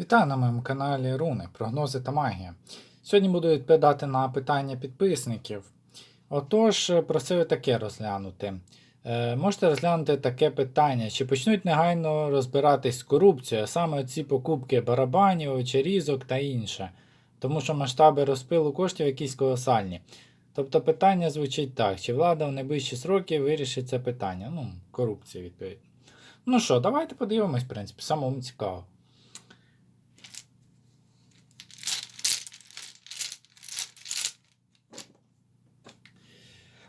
Вітаю на моєму каналі Руни, прогнози та магія. Сьогодні буду відповідати на питання підписників. Отож, просив таке розглянути. Е, можете розглянути таке питання: чи почнуть негайно розбиратись з корупцією, а саме ці покупки барабанів, очерізок та інше, тому що масштаби розпилу коштів якісь колосальні. Тобто питання звучить так: чи влада в найближчі сроки вирішить це питання? Ну, корупція відповідно. Ну що, давайте подивимось, в принципі, самому цікаво.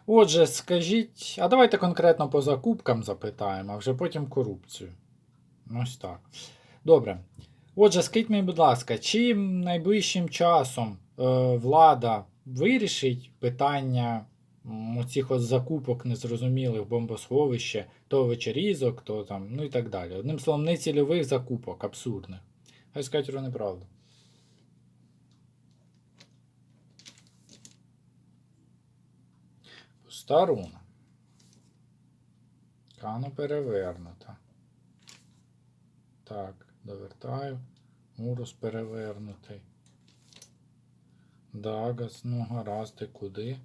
Отже, скажіть, а давайте конкретно по закупкам запитаємо, а вже потім корупцію. Ось так. Добре. Отже, скажіть мені, будь ласка, чи найближчим часом е, влада вирішить питання оцих от закупок незрозумілих бомбосховища, то вечерізок, то там, ну і так далі. Одним словом, не цільових закупок, абсурдних. Хай скажуть про неправду. Пуста руна. Кано перевернута. Так, довертаю. Урус перевернутий. Дагас, ну гаразд, і куди?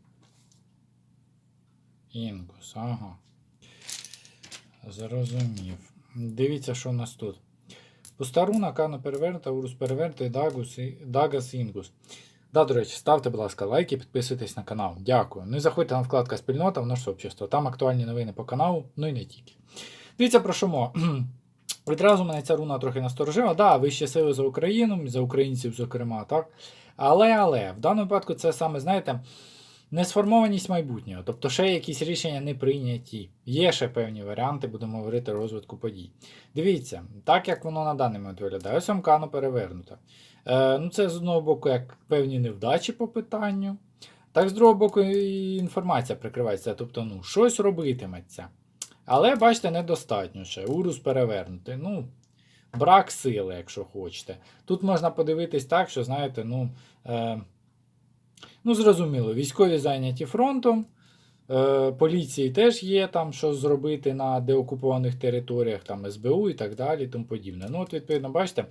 Інгус, ага. Зрозумів. Дивіться, що у нас тут. Пуста руна, Кано перевернута, Урус перевернутий, Дагус, Дагас, Інгус. Да, до речі, ставте, будь ласка, лайки, підписуйтесь на канал. Дякую. Ну і заходьте на вкладка спільнота в наше общество. Там актуальні новини по каналу, ну і не тільки. Дивіться про що мова. Відразу мене ця руна трохи насторожила. Да, вищі сили за Україну, за українців, зокрема, так. Але, але, в даному випадку це саме, знаєте, несформованість майбутнього. Тобто ще якісь рішення не прийняті. Є ще певні варіанти, будемо говорити, розвитку подій. Дивіться, так як воно на даний момент виглядає, ось Амкано перевернута. Е, ну, це з одного боку, як певні невдачі по питанню, так з другого боку, і інформація прикривається, тобто, ну, щось робитиметься. Але бачите, недостатньо ще. Урус перевернутий. Ну, брак сили, якщо хочете. Тут можна подивитись так, що, знаєте, ну, е, ну зрозуміло, військові зайняті фронтом. Е, поліції теж є там, що зробити на деокупованих територіях, там СБУ і так далі, тому подібне. Ну, от, відповідно, бачите.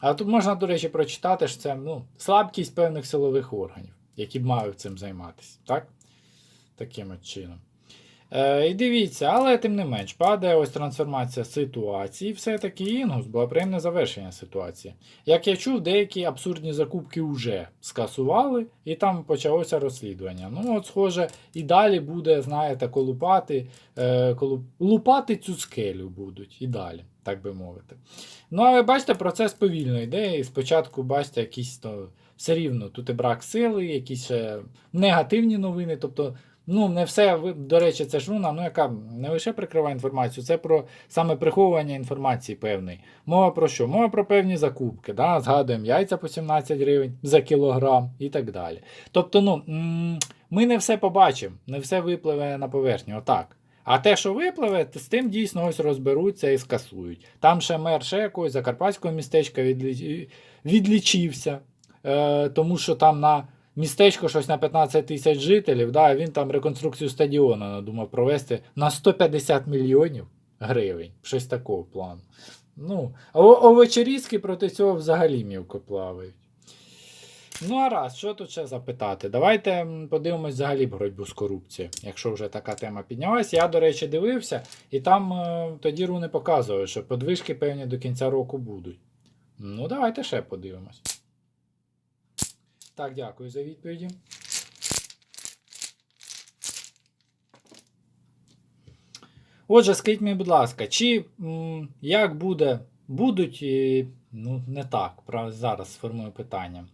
А тут можна, до речі, прочитати, що це ну, слабкість певних силових органів, які б мали цим займатися. Так? Таким чином. Е, і дивіться, але тим не менш, падає ось трансформація ситуації, все-таки Інгус було приємне завершення ситуації. Як я чув, деякі абсурдні закупки вже скасували, і там почалося розслідування. Ну, от, схоже, і далі буде, знаєте, колупати, е, колуп... лупати цю скелю будуть і далі, так би мовити. Ну, але бачите, процес повільно йде, і спочатку, бачите, якісь то все рівно тут і брак сили, якісь негативні новини. тобто Ну, не все, до речі, це ж руна, ну яка не лише прикриває інформацію, це про саме приховування інформації певної. Мова про що? Мова про певні закупки. Да? Згадуємо яйця по 17 гривень за кілограм і так далі. Тобто, ну, ми не все побачимо, не все випливе на поверхню. Отак. А те, що випливе, то з тим дійсно ось розберуться і скасують. Там ще мер ще якогось закарпатського містечка відлічився, е, тому що там на містечко щось на 15 тисяч жителів, да, він там реконструкцію стадіону надумав провести на 150 мільйонів гривень. Щось такого плану. Ну, овочерізки проти цього взагалі мілко плавають. Ну, а раз, що тут ще запитати? Давайте подивимось взагалі боротьбу з корупцією, якщо вже така тема піднялася. Я, до речі, дивився, і там е, тоді руни показували, що подвижки певні до кінця року будуть. Ну, давайте ще подивимось. Так, дякую за відповіді. Отже, скажіть мені, будь ласка, чи м, як буде, будуть, і, ну, не так, зараз сформую питання.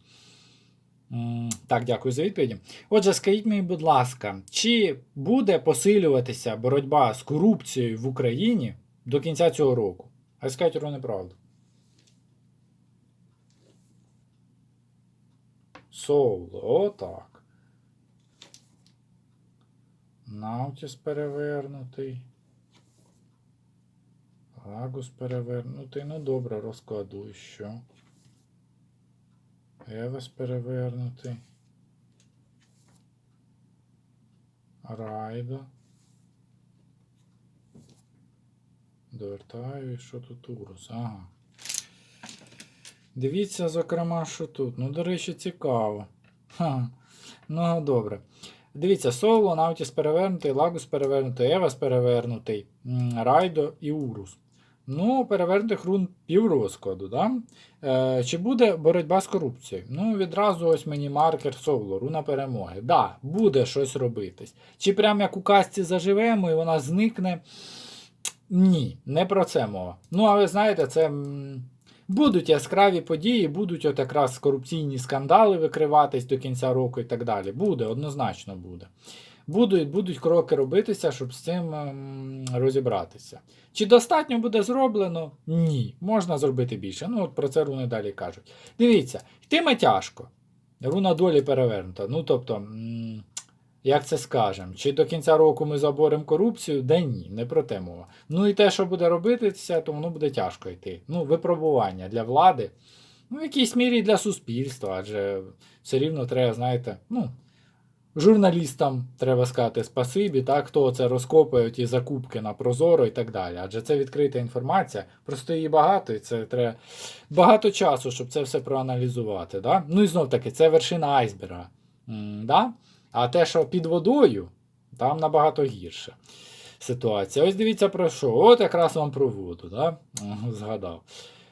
М, Так, дякую за відповіді. Отже, скажіть мені, будь ласка, чи буде посилюватися боротьба з корупцією в Україні до кінця цього року? А скажіть про неправду. Соло, отак. Наутіс перевернутий. Лагус перевернутий. Ну добре, розкладу що. Евес перевернутий. Райдо. Довертаю, і що тут Урус? Ага. Дивіться, зокрема, що тут. Ну, до речі, цікаво. Ха. Ну, добре. Дивіться, Соло, Наутіс перевернутий, Лагус перевернутий, Евас перевернутий, Райдо і Урус. Ну, перевернутих рун піврозкладу. Да? Е, чи буде боротьба з корупцією? Ну, відразу ось мені маркер Соло, руна перемоги. Да, буде щось робитись. Чи прям як у казці заживемо і вона зникне? Ні, не про це мова. Ну, але знаєте, це. Будуть яскраві події, будуть от якраз корупційні скандали викриватись до кінця року і так далі. Буде, однозначно буде. Будуть, будуть кроки робитися, щоб з цим ем, розібратися. Чи достатньо буде зроблено? Ні. Можна зробити більше. Ну, от про це руни далі кажуть. Дивіться, йтиме тяжко. Руна долі перевернута. Ну, тобто, м, як це скажемо, чи до кінця року ми заборемо корупцію? Да ні, не про те мова. Ну і те, що буде робитися, то воно буде тяжко йти. Ну, випробування для влади, ну, в якійсь мірі для суспільства, адже все рівно треба, знаєте, ну, журналістам треба сказати спасибі, так, хто це розкопує ті закупки на Прозоро і так далі. Адже це відкрита інформація, просто її багато, і це треба багато часу, щоб це все проаналізувати. Да? Ну і знов таки, це вершина айсберга. М, да? А те, що під водою, там набагато гірше ситуація. Ось дивіться про що. От якраз вам про воду, да? Згадав.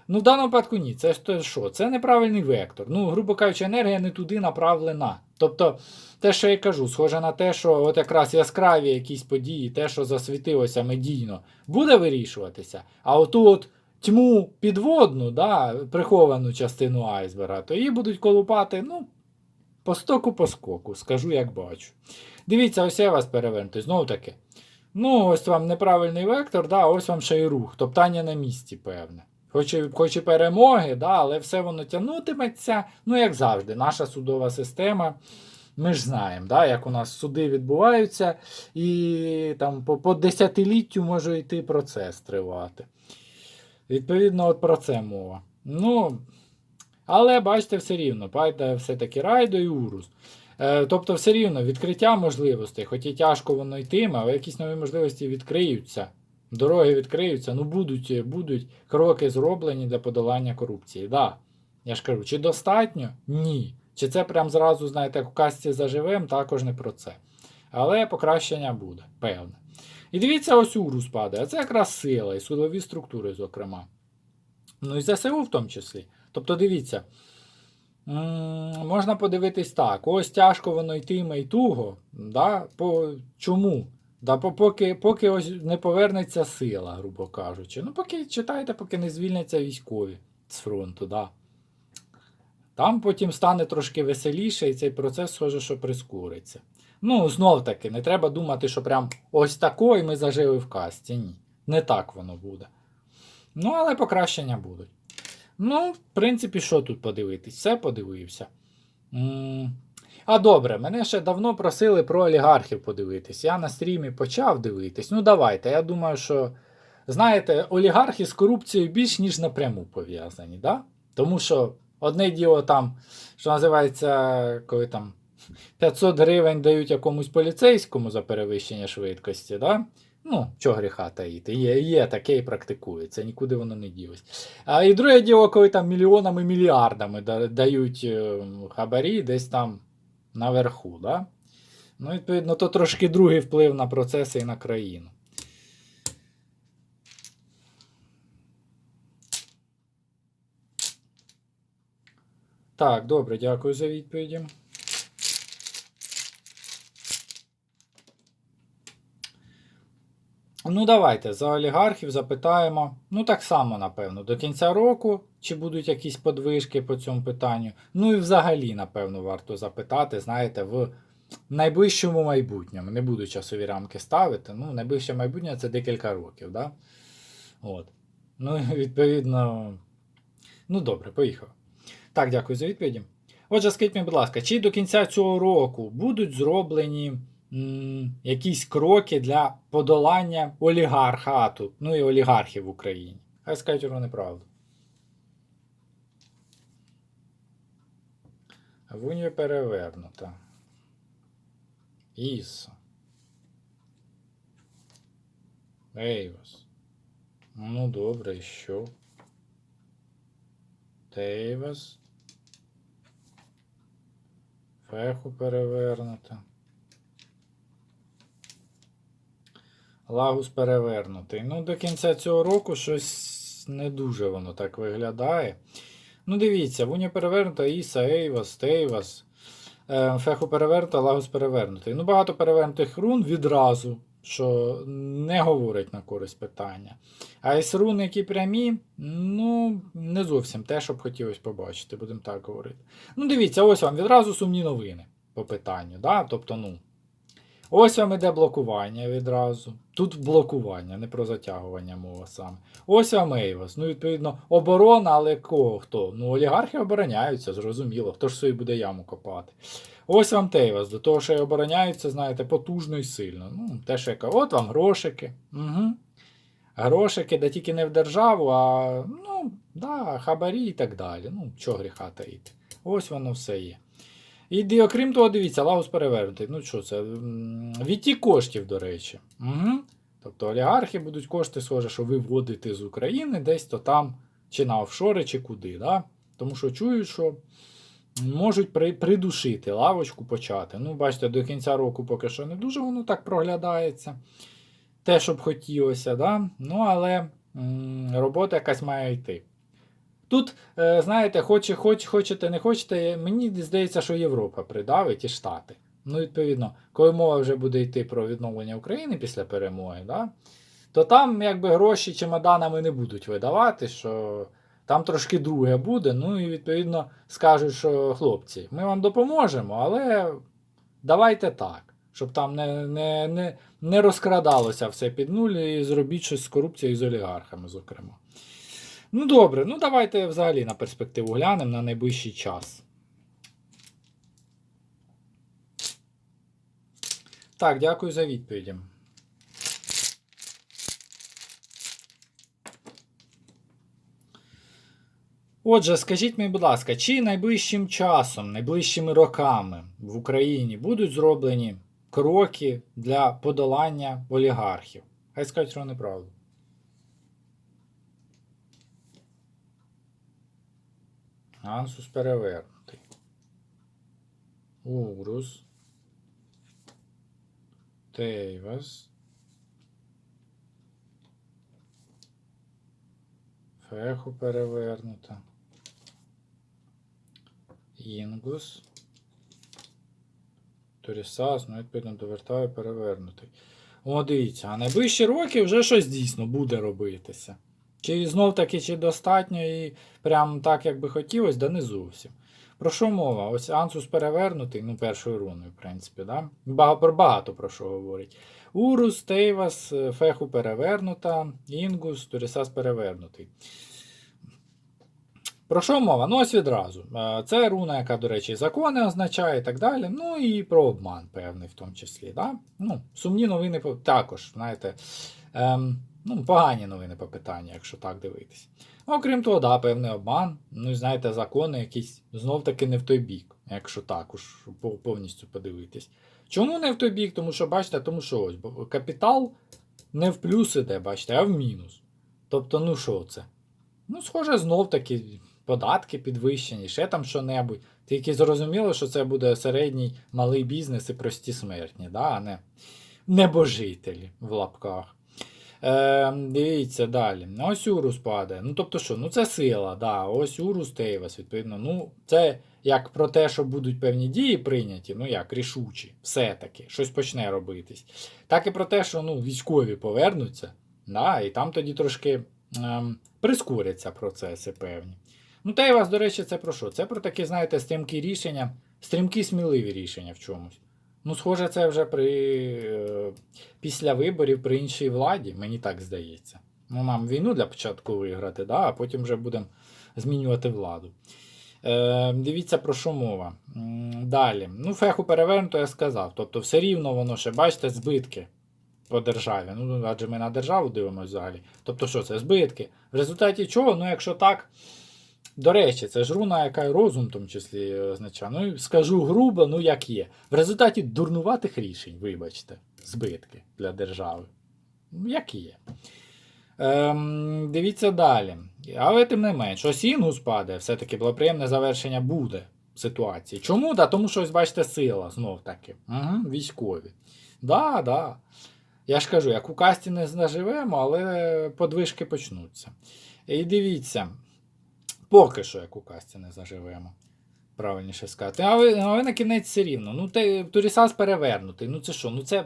Ну, в даному випадку ні. Це ж що? Це неправильний вектор. Ну, грубо кажучи, енергія не туди направлена. Тобто, те, що я кажу, схоже на те, що от якраз яскраві якісь події, те, що засвітилося медійно, буде вирішуватися. А оту от тьму підводну, да, приховану частину айсберга, то її будуть колупати, ну, по стоку по скоку, скажу, як бачу. Дивіться, ось я вас перевернути. Знову таки. Ну, ось вам неправильний вектор, да, ось вам ще й рух. Топтання на місці, певне. Хоч і, хоч і перемоги, да, але все воно тягнутиметься. Ну, як завжди, наша судова система. Ми ж знаємо, да, як у нас суди відбуваються, і там по, по десятиліттю може йти процес тривати. Відповідно, от про це мова. Ну, але бачите, все рівно, пайда все-таки райдо і урус. Е, тобто, все рівно відкриття можливостей, хоч і тяжко воно йтиме, але якісь нові можливості відкриються. Дороги відкриються, ну будуть будуть кроки зроблені для подолання корупції. Да. Я ж кажу, чи достатньо? Ні. Чи це прям зразу, знаєте, у касті заживем, також не про це. Але покращення буде, певне. І дивіться, ось урус падає. Це якраз сила і судові структури, зокрема. Ну і ЗСУ в тому числі. Тобто, дивіться. Можна подивитись так. Ось тяжко воно йтиме і туго. Да? По, чому? Да, поки, поки ось не повернеться сила, грубо кажучи. Ну, поки читайте, поки не звільняться військові з фронту. Да. Там потім стане трошки веселіше, і цей процес, схоже, що прискориться. Ну, знов таки, не треба думати, що прям ось тако, і ми зажили в касті. Ні. Не так воно буде. Ну, але покращення будуть. Ну, в принципі, що тут подивитись? Все подивився. А добре, мене ще давно просили про олігархів подивитись. Я на стрімі почав дивитись. Ну, давайте. Я думаю, що, знаєте, олігархи з корупцією більш ніж напряму пов'язані, да? Тому що одне діло там, що називається, коли там 500 гривень дають якомусь поліцейському за перевищення швидкості, да? Ну, чого гріха таїти. Є, є таке і практикується, нікуди воно не ділось. А і друге діло, коли там мільйонами мільярдами дають е, хабарі десь там наверху. Да? Ну, відповідно, то трошки другий вплив на процеси і на країну. Так, добре, дякую за відповіді. Ну, давайте за олігархів запитаємо. Ну, так само, напевно, до кінця року, чи будуть якісь подвижки по цьому питанню. Ну і взагалі, напевно, варто запитати, знаєте, в найближчому майбутньому. Не буду часові рамки ставити. Ну, найближче майбутнє це декілька років, да? От. Ну, відповідно. Ну, добре, поїхав. Так, дякую за відповіді. Отже, скажіть мені, будь ласка, чи до кінця цього року будуть зроблені якісь кроки для подолання олігархату, ну і олігархів в Україні? Хай скажуть вони правду. Вуньє перевернута. Іса. Ейвос. Ну, добре, що? Тейвас. Феху перевернута. Лагус перевернутий. Ну, до кінця цього року щось не дуже воно так виглядає. Ну, дивіться, Вуня перевернута, Іса, Ейвас, Тейвас. Е, Феху перевернута, Лагус перевернутий. Ну, багато перевернутих рун відразу, що не говорить на користь питання. А із рун, які прямі, ну, не зовсім те, що б хотілося побачити, будемо так говорити. Ну, дивіться, ось вам відразу сумні новини по питанню. Да? Тобто, ну. Ось вам іде блокування відразу. Тут блокування, не про затягування мова саме. Ось вам Ейвас. Ну, відповідно, оборона, але кого хто? Ну, олігархи обороняються, зрозуміло. Хто ж собі буде яму копати? Ось вам Тейвас, до того, що й обороняються, знаєте, потужно і сильно. Ну, те, що я кажу, от вам грошики. Угу. Грошики, да тільки не в державу, а ну, да, хабарі і так далі. Ну, чого гріха таїти. Ось воно все є. І окрім того, дивіться, Лаус перевернутий. Ну що це? м, Відтік коштів, до речі. Угу. Тобто олігархи будуть кошти, схоже, що виводити з України десь то там, чи на офшори, чи куди. Да? Тому що чують, що можуть при, придушити лавочку почати. Ну, бачите, до кінця року поки що не дуже воно так проглядається. Те, що б хотілося, да? ну, але м, робота якась має йти. Тут, е, знаєте, хоч, хоч, хочете, не хочете, мені здається, що Європа придавить і Штати. Ну, відповідно, коли мова вже буде йти про відновлення України після перемоги, да, то там якби гроші чемоданами не будуть видавати, що там трошки друге буде. Ну і відповідно скажуть, що хлопці, ми вам допоможемо, але давайте так, щоб там не, не, не, не розкрадалося все під нуль і зробіть щось з корупцією і з олігархами, зокрема. Ну добре, ну давайте взагалі на перспективу глянемо на найближчий час. Так, дякую за відповіді. Отже, скажіть мені, будь ласка, чи найближчим часом, найближчими роками в Україні будуть зроблені кроки для подолання олігархів? Хай скажуть, що неправду. Ансус перевернутий. Урус. Тейвас. Феху перевернута. Інгус. Торісас, ну, відповідно, довертаю перевернутий. О, дивіться, а найближчі роки вже щось дійсно буде робитися. Чи знов таки, чи достатньо і прям так, як би хотілося, да не зовсім. Про що мова? Ось Ансус перевернутий, ну, першою руною, в принципі, да? Багато, багато про що говорить. Урус, Тейвас, е, Феху перевернута, Інгус, Торісас перевернутий. Про що мова? Ну, ось відразу. Е, Це руна, яка, до речі, закони означає і так далі. Ну і про обман, певний в тому числі. Да? Ну, Сумні новини також, знаєте, ем, ну, погані новини по питанню, якщо так дивитись. Ну, Окрім того, да, певний обман. Ну і знаєте, закони якісь знов-таки не в той бік, якщо так уж повністю подивитись. Чому не в той бік? Тому що, бачите, тому що ось капітал не в плюс іде, бачите, а в мінус. Тобто, ну що це? Ну, схоже, знов таки податки підвищені, ще там що-небудь. Тільки зрозуміло, що це буде середній малий бізнес і прості смертні, да? а не небожителі в лапках. Е, дивіться далі. Ось Урус падає. Ну, тобто що, ну це сила, да, ось Урус Тейвас, відповідно. Ну, це як про те, що будуть певні дії прийняті, ну як рішучі, все-таки, щось почне робитись. Так і про те, що ну, військові повернуться, да, і там тоді трошки ем, прискоряться процеси певні. Ну, Тейвас, до речі, це про що? Це про такі, знаєте, стрімкі рішення, стрімкі сміливі рішення в чомусь. Ну, схоже, це вже при, е, після виборів при іншій владі, мені так здається. Ну, нам війну для початку виграти, да, а потім вже будемо змінювати владу. Е, дивіться, про що мова. Далі. Ну, феху перевернуто, я сказав. Тобто, все рівно воно ще, бачите, збитки по державі. Ну, адже ми на державу дивимося взагалі. Тобто, що це? Збитки. В результаті чого? Ну, якщо так. До речі, це ж руна, яка й розум в тому числі е, означає. Ну, і скажу грубо, ну як є. В результаті дурнуватих рішень, вибачте, збитки для держави. Ну, як є. Ем, дивіться далі. Але тим не менш, ось інгус падає, все-таки благоприємне завершення буде ситуації. Чому? Да, тому що ось бачите сила знов таки. Угу, військові. Да, да. Я ж кажу, як у касті не заживемо, але подвижки почнуться. І дивіться, поки що як у касті не заживемо. Правильніше сказати. Але, але на кінець все рівно. Ну, те, Турісас перевернутий. Ну це що? Ну це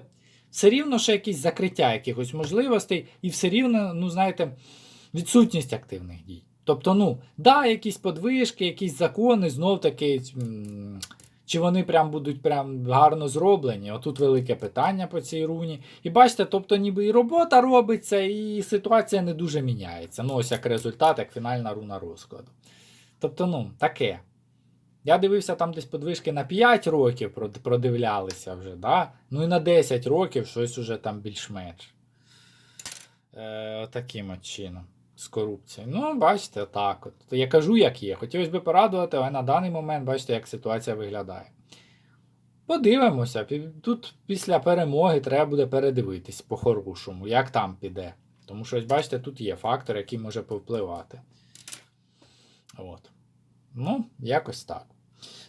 все рівно ще якісь закриття якихось можливостей, і все рівно, ну знаєте, відсутність активних дій. Тобто, ну, да, якісь подвижки, якісь закони, знов таки, чи вони прям будуть прям гарно зроблені. Отут велике питання по цій руні. І бачите, тобто, ніби і робота робиться, і ситуація не дуже міняється. Ну, ось як результат, як фінальна руна розкладу. Тобто, ну, таке. Я дивився там десь подвижки на 5 років продивлялися вже, да? ну і на 10 років щось уже там більш-менш. Е, таким от чином. З корупцією. Ну, бачите, так от. Я кажу, як є. Хотілося б порадувати, але на даний момент бачите, як ситуація виглядає. Подивимося. Тут після перемоги треба буде передивитись по-хорошому, як там піде. Тому що, ось бачите, тут є фактор, який може повпливати. От. Ну, якось так.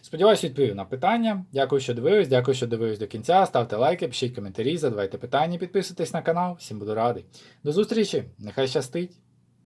Сподіваюсь, відповів на питання. Дякую, що дивились. Дякую, що дивились до кінця. Ставте лайки, пишіть коментарі, задавайте питання, підписуйтесь на канал. Всім буду радий. До зустрічі! Нехай щастить!